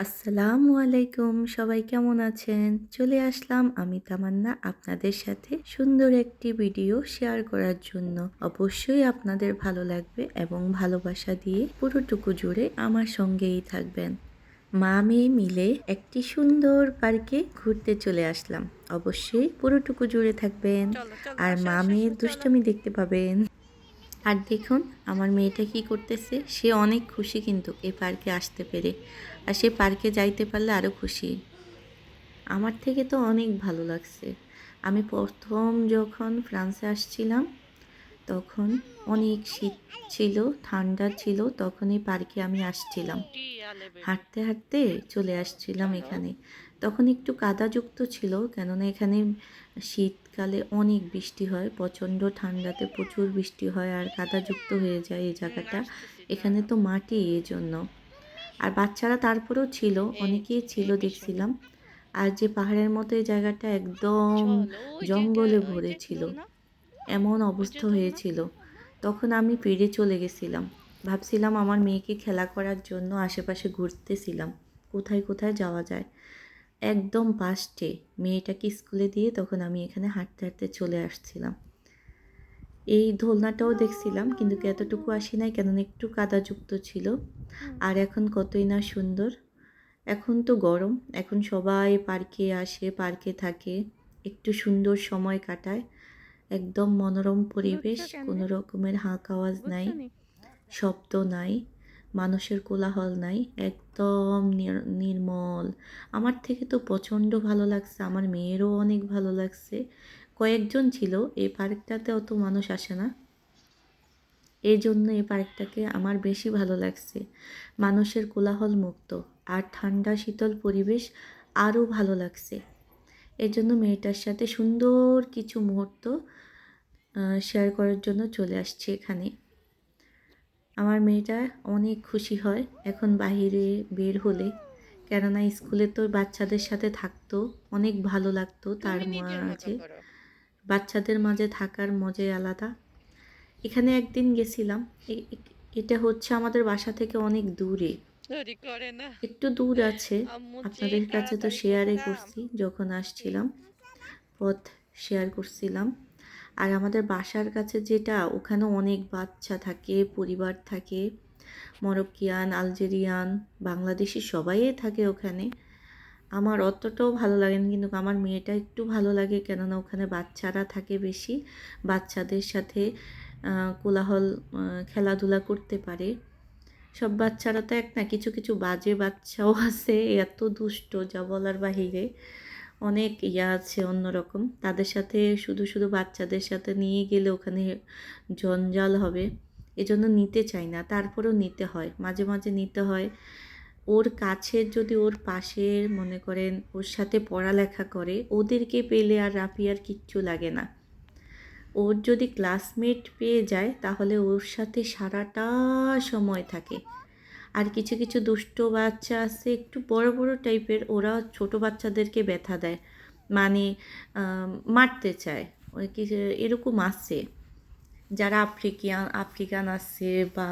আসসালামু আলাইকুম সবাই কেমন আছেন? চলে আসলাম আমি তামান্না আপনাদের সাথে সুন্দর একটি ভিডিও শেয়ার করার জন্য। অবশ্যই আপনাদের ভালো লাগবে এবং ভালোবাসা দিয়ে পুরোটুকু জুড়ে আমার সঙ্গেই থাকবেন। মা মেয়ে মিলে একটি সুন্দর পার্কে ঘুরতে চলে আসলাম। অবশ্যই পুরোটুকু জুড়ে থাকবেন। আর মা মেয়ের দুষ্টমি দেখতে পাবেন। আর দেখুন, আমার মেয়েটা কি করতেছে? সে অনেক খুশি কিন্তু এই পার্কে আসতে পেরে। আর সে পার্কে যাইতে পারলে আরও খুশি। আমার থেকে তো অনেক ভালো লাগছে। আমি প্রথম যখন ফ্রান্সে আসছিলাম, তখন অনেক শীত ছিল, ঠান্ডা ছিল, তখন এই পার্কে আমি আসছিলাম। হাঁটতে হাঁটতে চলে আসছিলাম এখানে। তখন একটু কাদাযুক্ত ছিল, কেননা এখানে শীতকালে অনেক বৃষ্টি হয়, প্রচণ্ড ঠান্ডাতে প্রচুর বৃষ্টি হয় আর কাদাযুক্ত হয়ে যায় এই জায়গাটা। এখানে তো মাটি এই জন্য আর বাচ্চারা তারপরেও ছিল, অনেকেই ছিল দেখছিলাম। আর যে পাহাড়ের মতো এই জায়গাটা একদম জঙ্গলে ভরে ছিল। এমন অবস্থা হয়েছিল। তখন আমি ফিরে চলে গেছিলাম। ভাবছিলাম আমার মেয়েকে খেলা করার জন্য আশেপাশে ঘুরতেছিলাম। কোথায় কোথায় যাওয়া যায়? একদম পাস্টে। মেয়েটাকে স্কুলে দিয়ে তখন আমি এখানে হাঁটতে হাঁটতে চলে আসছিলাম। এই দোলনাটাও দেখছিলাম কিন্তু এতটুকু আসি নাই কেননা একটু কাদাযুক্ত ছিল। আর এখন কতই না সুন্দর। এখন তো গরম এখন সবাই পার্কে আসে পার্কে থাকে একটু সুন্দর সময় কাটায় একদম মনোরম পরিবেশ কোনো? রকমের হাঁক আওয়াজ নাই শব্দ নাই। মানুষের কোলাহল নাই, একদম নির- নির্মল। আমার থেকে তো প্রচণ্ড ভালো লাগছে, আমার মেয়েরও অনেক ভালো লাগছে। কয়েকজন ছিল এই পার্কটাতে অত মানুষ আসে না। এই জন্য এই পার্কটাকে আমার বেশি ভালো লাগছে। মানুষের কোলাহল মুক্ত, আর ঠান্ডা, শীতল পরিবেশ আরও ভালো লাগছে। এর জন্য মেয়েটার সাথে সুন্দর কিছু মুহূর্ত শেয়ার করার জন্য চলে আসছি এখানে। আমার মেয়েটা অনেক খুশি হয় এখন বাহিরে বের হলে। কেননা স্কুলে তো বাচ্চাদের সাথে থাকতো অনেক ভালো লাগতো তার মাঝে। বাচ্চাদের মাঝে থাকার মজাই আলাদা। এখানে একদিন গেছিলাম এটা হচ্ছে আমাদের বাসা থেকে অনেক দূরে। একটু দূর আছে আপনাদের কাছে তো শেয়ারে করছি। যখন আসছিলাম পথ শেয়ার করছিলাম। আর আমাদের বাসার কাছে যেটা, ওখানে অনেক বাচ্চা থাকে, পরিবার থাকে। মরক্কিয়ান, আলজেরিয়ান, বাংলাদেশি সবাই থাকে ওখানে। আমার অতটাও ভালো লাগে না, কিন্তু আমার মেয়েটা একটু ভালো লাগে কেননা ওখানে বাচ্চারা থাকে বেশি। বাচ্চাদের সাথে কোলাহল খেলাধুলা করতে পারে। সব বাচ্চারা তো এক না, কিছু কিছু বাজে বাচ্চাও আছে, এত দুষ্ট যা বলার বাহিরে। অনেক ইয়া আছে অন্যরকম। তাদের সাথে শুধু শুধু বাচ্চাদের সাথে নিয়ে গেলে ওখানে জঞ্জাল হবে। এজন্য নিতে চাই না, তারপরেও নিতে হয়। মাঝে মাঝে নিতে হয়। ওর কাছে যদি ওর পাশে মনে করেন, ওর সাথে পড়ালেখা করে, ওদেরকে পেলে আর রাফিয়ার কিচ্ছু লাগে না। ওর যদি ক্লাসমেট পেয়ে যায়, তাহলে ওর সাথে সারাটা সময় থাকে। আর কিছু কিছু দুষ্ট বাচ্চা আছে, একটু বড় বড় টাইপের ওরা ছোট বাচ্চাদেরকে ব্যথা দেয় মানে মারতে চায়। ওই কি এরকম আছে। যারা আফ্রিকান আফ্রিকান আছে বা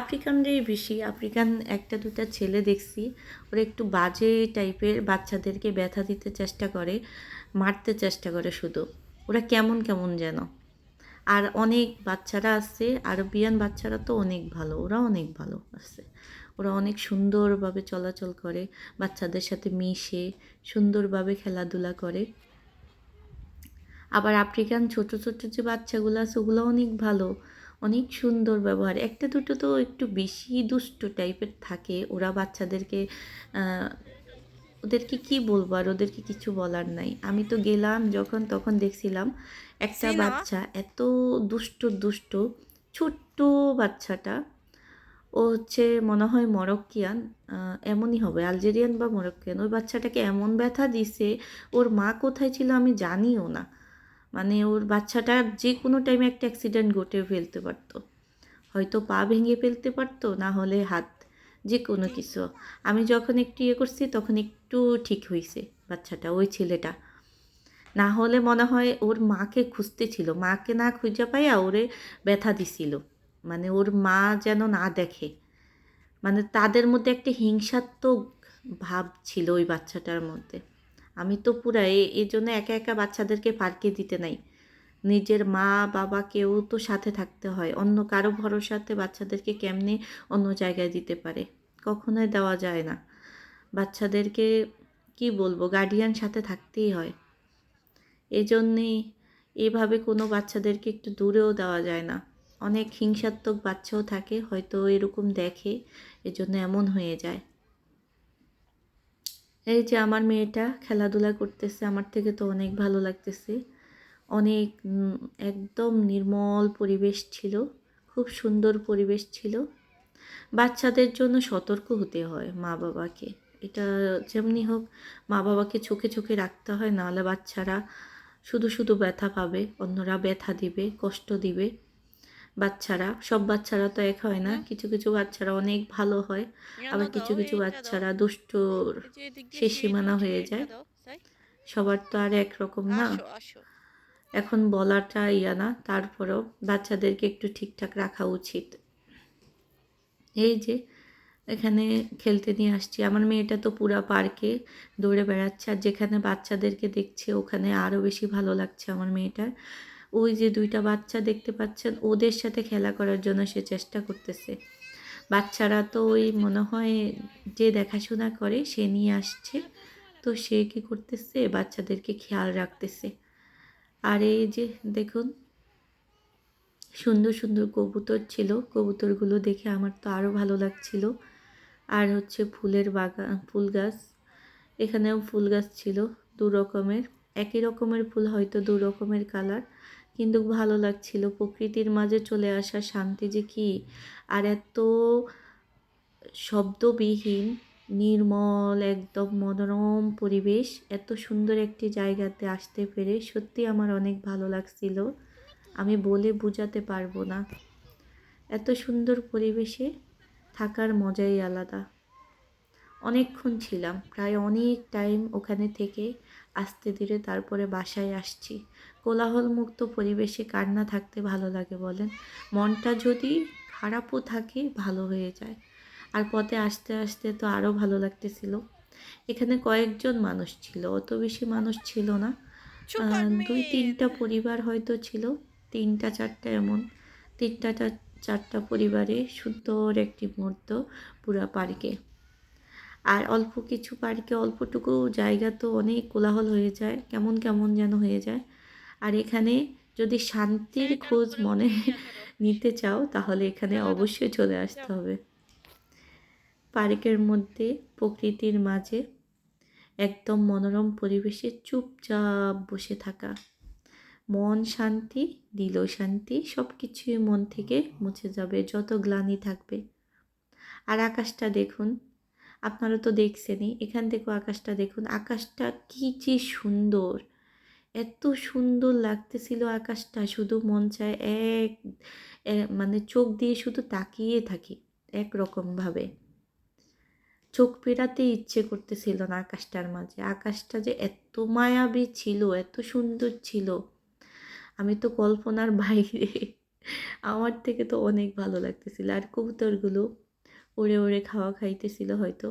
আফ্রিকানরাই বেশি, আফ্রিকান একটা দুটা ছেলে দেখছি, ওরা একটু বাজে টাইপের বাচ্চাদেরকে ব্যথা দিতে চেষ্টা করে, মারতে চেষ্টা করে শুধু। ওরা কেমন কেমন যেন। আর অনেক বাচ্চারা আছে, আরবিয়ান বাচ্চারা তো অনেক ভালো ওরা অনেক ভালো আছে। ওরা অনেক সুন্দরভাবে চলাচল করে, বাচ্চাদের সাথে মিশে, সুন্দরভাবে খেলাধুলা করে। আবার আফ্রিকান ছোট ছোট যে বাচ্চাগুলো আছে, ওগুলো অনেক ভালো, অনেক সুন্দর ব্যবহার। একটা দুটো তো একটু বেশি দুষ্ট টাইপের থাকে, ওরা বাচ্চাদেরকে ওদেরকে কি বলব আর ওদেরকে কিছু বলার নাই। আমি তো গেলাম যখন তখন দেখছিলাম একটা বাচ্চা এত দুষ্ট দুষ্ট ছোট্ট বাচ্চাটা। ও হচ্ছে মনে হয় মরক্কিয়ান এমনই হবে আলজেরিয়ান বা মরক্কিয়ান। ওই বাচ্চাটাকে এমন ব্যথা দিছে ওর মা কোথায় ছিল আমি জানিও না। মানে ওর বাচ্চাটা যে কোনো টাইমে একটা অ্যাক্সিডেন্ট ঘটে ফেলতে পারতো। হয়তো পা ভেঙে ফেলতে পারতো না হলে হাত যে কোনো কিছু। আমি যখন একটু ইয়ে করছি, তখন একটু ঠিক হয়েছে বাচ্চাটা, ওই ছেলেটা। না হলে মনে হয় ওর মাকে খুঁজতে ছিল। মাকে না খুঁজে পাইয়া ওরে ব্যথা দিছিল। মানে ওর মা যেন না দেখে। মানে তাদের মধ্যে একটা হিংসাত্মক ভাব ছিল ওই বাচ্চাটার মধ্যে। আমি তো পুরা এই জন্য একা একা বাচ্চাদেরকে পার্কে দিতে নাই। নিজের মা বাবা কেউ তো সাথে থাকতে হয়। অন্য কারও ভরসাতে বাচ্চাদেরকে কেমনে অন্য জায়গায় দিতে পারে? কখনোই দেওয়া যায় না। বাচ্চাদেরকে কি বলব গার্ডিয়ান সাথে থাকতেই হয়। এজন্যেই এভাবে কোনো বাচ্চাদেরকে একটু দূরেও দেওয়া যায় না। অনেক হিংসাত্মক বাচ্চাও থাকে, হয়তো এরকম দেখে, এজন্য এমন হয়ে যায়। এই যে আমার মেয়েটা খেলাধুলা করতেছে, আমার থেকে তো অনেক ভালো লাগতেছে। অনেক একদম নির্মল পরিবেশ ছিল খুব সুন্দর পরিবেশ ছিল। বাচ্চাদের জন্য সতর্ক হতে হয় মা বাবাকে এটা যেমনি হোক মা বাবাকে চোখে চোখে রাখতে হয় নাহলে বাচ্চারা শুধু শুধু ব্যথা পাবে অন্যরা ব্যথা দিবে কষ্ট দিবে। বাচ্চারা সব বাচ্চারা তো এক হয় না কিছু কিছু বাচ্চারা অনেক ভালো হয় আবার কিছু কিছু বাচ্চারা দুষ্টর সে সীমানা হয়ে যায়। সবার তো আর একরকম না। এখন বলাটা ইয়া না, তারপরেও বাচ্চাদেরকে একটু ঠিকঠাক রাখা উচিত। এই যে, এখানে খেলতে নিয়ে আসছি। আমার মেয়েটা তো পুরা পার্কে দৌড়ে বেড়াচ্ছে, আর যেখানে বাচ্চাদেরকে দেখছে, ওখানে আরও বেশি ভালো লাগছে আমার মেয়েটার। ওই যে দুইটা বাচ্চা দেখতে পাচ্ছেন, ওদের সাথে খেলা করার জন্য সে চেষ্টা করতেছে। বাচ্চারা তো ওই মনে হয় যে দেখাশোনা করে, সে নিয়ে আসছে। তো সে কী করতেছে? বাচ্চাদেরকে খেয়াল রাখতেছে। আর এই যে দেখুন, সুন্দর সুন্দর কবুতর ছিল। কবুতরগুলো দেখে আমার তো আরও ভালো লাগছিল। আর হচ্ছে ফুলের বাগান ফুল গাছ। এখানেও ফুল গাছ ছিল, দু রকমের। একই রকমের ফুল, হয়তো দু রকমের কালার, কিন্তু ভালো লাগছিল। প্রকৃতির মাঝে চলে আসা শান্তি যে কি? আর এত শব্দবিহীন নির্মল, একদম মনোরম পরিবেশ। এত সুন্দর একটি জায়গাতে আসতে পেরে সত্যি আমার অনেক ভালো লাগছিল। আমি বলে বোঝাতে পারব না। এত সুন্দর পরিবেশে থাকার মজাই আলাদা। অনেকক্ষণ ছিলাম, প্রায় অনেক টাইম ওখানে থেকে আস্তে ধীরে তারপরে বাসায় আসছি। কোলাহলমুক্ত পরিবেশে কার না থাকতে ভালো লাগে বলেন? মনটা যদি খারাপও থাকে, ভালো হয়ে যায়। আর পথে আসতে আসতে তো আরও ভালো লাগতেছিল। এখানে কয়েকজন মানুষ ছিল অত বেশি মানুষ ছিল না। দুই তিনটা পরিবার হয়তো ছিল তিনটা চারটা এমন। তিনটা চারটা পরিবারে সুন্দর একটি মুহূর্ত পুরা পার্কে। আর অল্প কিছু পার্কে অল্পটুকু জায়গা তো অনেক কোলাহল হয়ে যায় কেমন কেমন যেন হয়ে যায়। আর এখানে যদি শান্তির খোঁজ মনে নিতে চাও তাহলে এখানে অবশ্যই চলে আসতে হবে। পার্কের মধ্যে, প্রকৃতির মাঝে একদম মনোরম পরিবেশে চুপচাপ বসে থাকা। মন শান্তি, দিল শান্তি সব কিছুই মন থেকে মুছে যাবে, যত গ্লানি থাকবে। আর আকাশটা দেখুন, আপনারা তো দেখছেনই, এখান থেকেও আকাশটা দেখুন, আকাশটা কি যে সুন্দর! এত সুন্দর লাগতেছিল আকাশটা, শুধু মন চায় এক মানে চোখ দিয়ে শুধু তাকিয়ে থাকি, একরকমভাবে। চোখ পেরাতে ইচ্ছে করতেছিল না আকাশটার মাঝে। আকাশটা যে এত মায়াবী ছিল, এত সুন্দর ছিল। আমি তো কল্পনার বাইরে। আমার থেকে তো অনেক ভালো লাগতেছিল। আর কবুতরগুলো উড়ে ওড়ে খাওয়া খাইতেছিল হয়তো।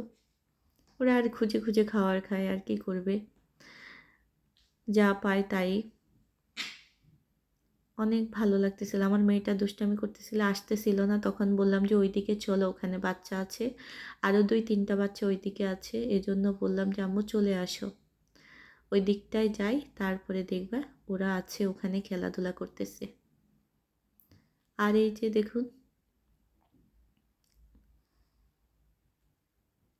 ওরা আর খুঁজে খুঁজে খাওয়ার খায় আর কি করবে। যা পায় তাই। অনেক ভালো লাগতেছিল। আমার মেয়েটা দুষ্টামি করতেছিল, আসতেছিল না। তখন বললাম যে, ওইদিকে চলো, ওখানে বাচ্চা আছে। আরও দুই, তিনটা বাচ্চা ওইদিকে আছে। এজন্য বললাম যে, আম্মু চলে আসো। ওই দিকটায় যাই, তারপরে দেখবা ওরা আছে, ওখানে খেলাধুলা করতেছে। আর এই যে দেখুন,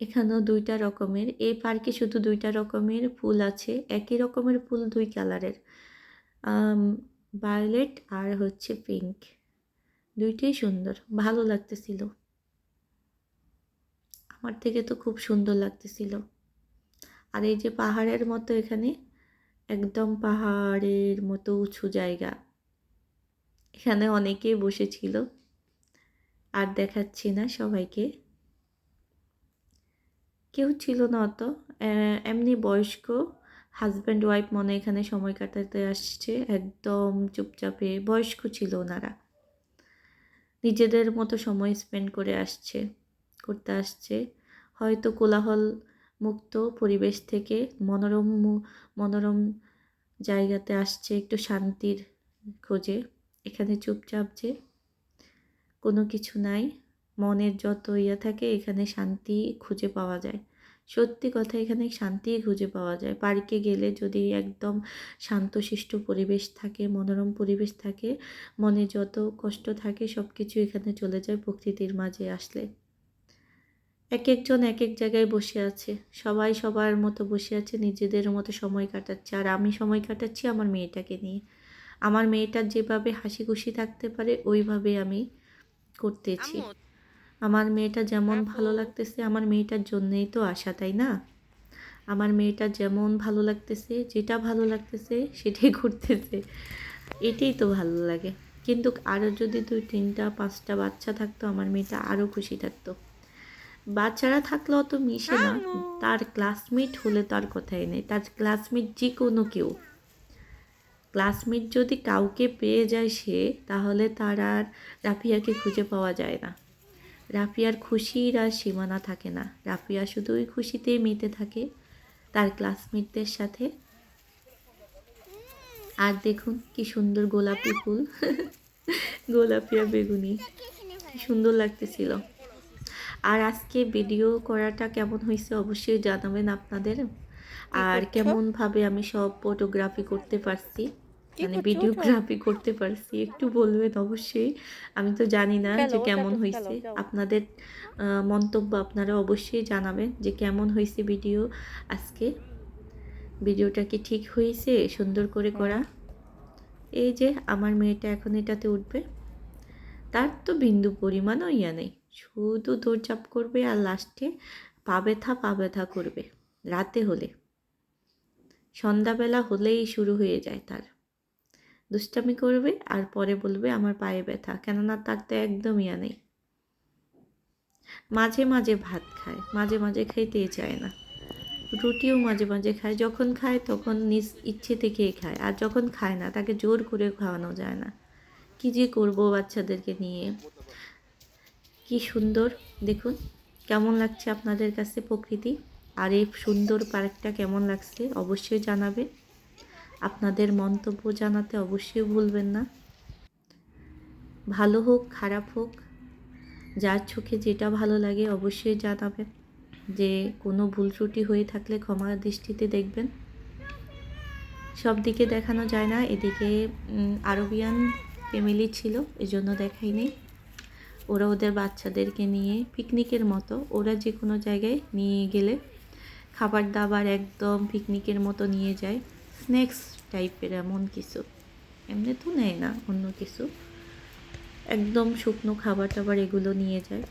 এখানেও দুইটা রকমের। এই পার্কে শুধু দুইটা রকমের ফুল আছে। একই রকমের ফুল দুই কালারের। ভায়োলেট আর হচ্ছে পিঙ্ক। দুইটাই সুন্দর, ভালো লাগতেছিল। আমার থেকে তো খুব সুন্দর লাগতেছিল। আর এই যে পাহাড়ের মতো এখানে, একদম পাহাড়ের মতো উঁচু জায়গা। এখানে অনেকেই বসেছিল, আর দেখাচ্ছি না সবাইকে। কেউ ছিল না অত এমনি বয়স্ক হাজব্যান্ড ওয়াইফ মনে এখানে সময় কাটাতে আসছে, একদম চুপচাপে বয়স্ক ছিল ওনারা। নিজেদের মতো সময় স্পেন্ড করে আসছে, করতে আসছে। হয়তো কোলাহল মুক্ত পরিবেশ থেকে মনোরম মনোরম জায়গাতে আসছে একটু শান্তির খোঁজে। এখানে চুপচাপ যে কোনো কিছু নাই, মনের যত ইয়ে থাকে এখানে শান্তি খুঁজে পাওয়া যায়। সত্যি কথা, এখানে শান্তি খুঁজে পাওয়া যায়। পার্কে গেলে যদি একদম শান্তশিষ্ট পরিবেশ থাকে, মনোরম পরিবেশ থাকে, মনে যত কষ্ট থাকে সব কিছু এখানে চলে যায় প্রকৃতির মাঝে আসলে। এক একজন এক এক জায়গায় বসে আছে। সবাই সবার মতো বসে আছে, নিজেদের মতো সময় কাটাচ্ছে। আর আমি সময় কাটাচ্ছি আমার মেয়েটাকে নিয়ে। আমার মেয়েটার যেভাবে হাসি খুশি থাকতে পারে, ওইভাবে আমি করতেছি। আমার মেয়েটা যেমন ভালো লাগতেছে আমার মেয়েটার জন্যেই তো আশা তাই না? আমার মেয়েটা যেমন ভালো লাগতেছে যেটা ভালো লাগতেছে সেটাই ঘুরতেছে। এটাই তো ভালো লাগে। কিন্তু আরও যদি দুই তিনটা পাঁচটা বাচ্চা থাকতো আমার মেয়েটা আরও খুশি থাকতো। বাচ্চারা থাকলে অত মিশে না। তার ক্লাসমেট হলে তার কথাই নেই। তার ক্লাসমেট যে কোনো কেউ। ক্লাসমেট যদি কাউকে পেয়ে যায় সে তাহলে তার আর রাফিয়াকে খুঁজে পাওয়া যায় না। রাফিয়ার খুশির আর সীমানা থাকে না। রাফিয়া শুধুই খুশিতেই মেতে থাকে তার ক্লাসমেটদের সাথে। আর দেখুন কি সুন্দর গোলাপি ফুল গোলাপি আর বেগুনি। কি সুন্দর লাগতেছিল। আর আজকে ভিডিও করাটা কেমন হয়েছে অবশ্যই জানাবেন আপনাদের। আর? কেমনভাবে আমি সব ফটোগ্রাফি করতে পারছি। মানে? ভিডিওগ্রাফি করতে পারছি। একটু বলবেন অবশ্যই। আমি তো জানি না যে কেমন হয়েছে আপনাদের মন্তব্য আপনারা অবশ্যই জানাবেন যে কেমন হয়েছে ভিডিও আজকে। ভিডিওটা কি ঠিক হয়েছে সুন্দর করে করা। এই যে আমার মেয়েটা এখন এটাতে উঠবে। তার তো বিন্দু পরিমাণও ইয়া নেই। শুধু দৌড়চাপ করবে আর লাস্টে পা ব্যথা পা ব্যথা করবে। রাতে হলে। সন্ধ্যাবেলা হলেই শুরু হয়ে যায় তার। দুষ্টামি করবে আর পরে বলবে আমার পায়ে ব্যথা, কেননা তার তো একদম ইয়া নেই। মাঝে মাঝে ভাত খায়, মাঝে মাঝে খাইতেই চায় না। রুটিও মাঝে মাঝে খায়, যখন খায় তখন নিজ ইচ্ছে থেকেই খায়, আর যখন খায় না তাকে জোর করে খাওয়ানো যায় না। কী যে করব বাচ্চাদেরকে নিয়ে। কি সুন্দর, দেখুন কেমন লাগছে আপনাদের কাছে প্রকৃতি, আর এই সুন্দর পার্কটা কেমন লাগছে অবশ্যই জানাবে আপনাদের মন্তব্য জানাতে অবশ্যই ভুলবেন না। ভালো হোক, খারাপ হোক, যার চোখে যেটা ভালো লাগে অবশ্যই জানাবেন। যে কোনো ভুল ত্রুটি হয়ে থাকলে ক্ষমা দৃষ্টিতে দেখবেন। সব দিকে দেখানো যায় না, এদিকে আরবিয়ান ফ্যামিলি ছিল, এজন্য দেখাইনি ওরা ওদের বাচ্চাদেরকে নিয়ে পিকনিকের মতো, ওরা যে কোনো জায়গায় নিয়ে গেলে খাবার দাবার একদম পিকনিকের মতো নিয়ে যায়। স্ন্যাক্স টাইপের এমন কিছু। এমনি তো নেয় না অন্য কিছু। একদম শুকনো খাবার টাবার এগুলো নিয়ে যায়।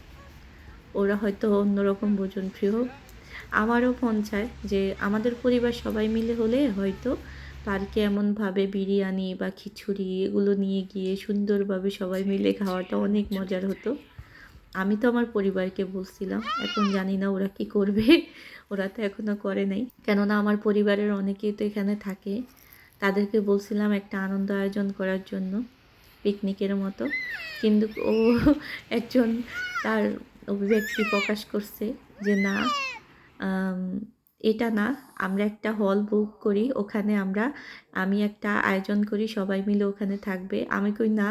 ওরা হয়তো অন্যরকম ভোজন প্রিয়। আমারও মন চায় যে আমাদের পরিবার সবাই মিলে হলে হয়তো পার্কে এমনভাবে বিরিয়ানি বা খিচুড়ি এগুলো নিয়ে গিয়ে সুন্দরভাবে সবাই মিলে খাওয়াটা অনেক মজার হতো। আমি তো আমার পরিবারকে বলছিলাম, এখন জানি না ওরা কি করবে। ওরা তো এখনও করে নাই। কেননা আমার পরিবারের অনেকেই তো এখানে থাকে। তাদেরকে বলছিলাম একটা আনন্দ আয়োজন করার জন্য পিকনিকের মতো। কিন্তু ও একজন তার অভিব্যক্তি প্রকাশ করছে যে, না এটা না, আমরা একটা হল বুক করি, ওখানে আমরা, আমি একটা আয়োজন করি, সবাই মিলে ওখানে থাকবে। আমি কই, না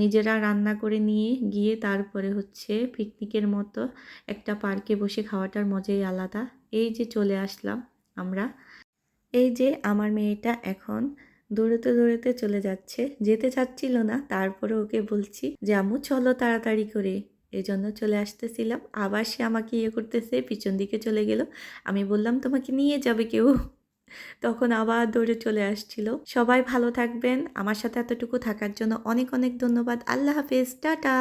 নিজেরা রান্না করে নিয়ে গিয়ে তারপরে হচ্ছে পিকনিকের মতো একটা পার্কে বসে খাওয়াটার মজাই আলাদা। এই যে চলে আসলাম আমরা। এই যে আমার মেয়েটা এখন দৌড়তে দৌড়তে চলে যাচ্ছে। যেতে চাচ্ছিল না, তারপরে ওকে বলছি যে আমু চলো তাড়াতাড়ি করে। এই জন্য চলে আসতেছিলাম। আবার সে আমাকে ইয়ে করতেছে, পিছন দিকে চলে গেল। আমি বললাম, তোমাকে নিয়ে যাবে কেউ? তখন আবার দৌড়ে চলে আসছিল। সবাই ভালো থাকবেন। আমার সাথে এতটুকু থাকার জন্য অনেক অনেক ধন্যবাদ। আল্লাহ হাফেজ। টাটা।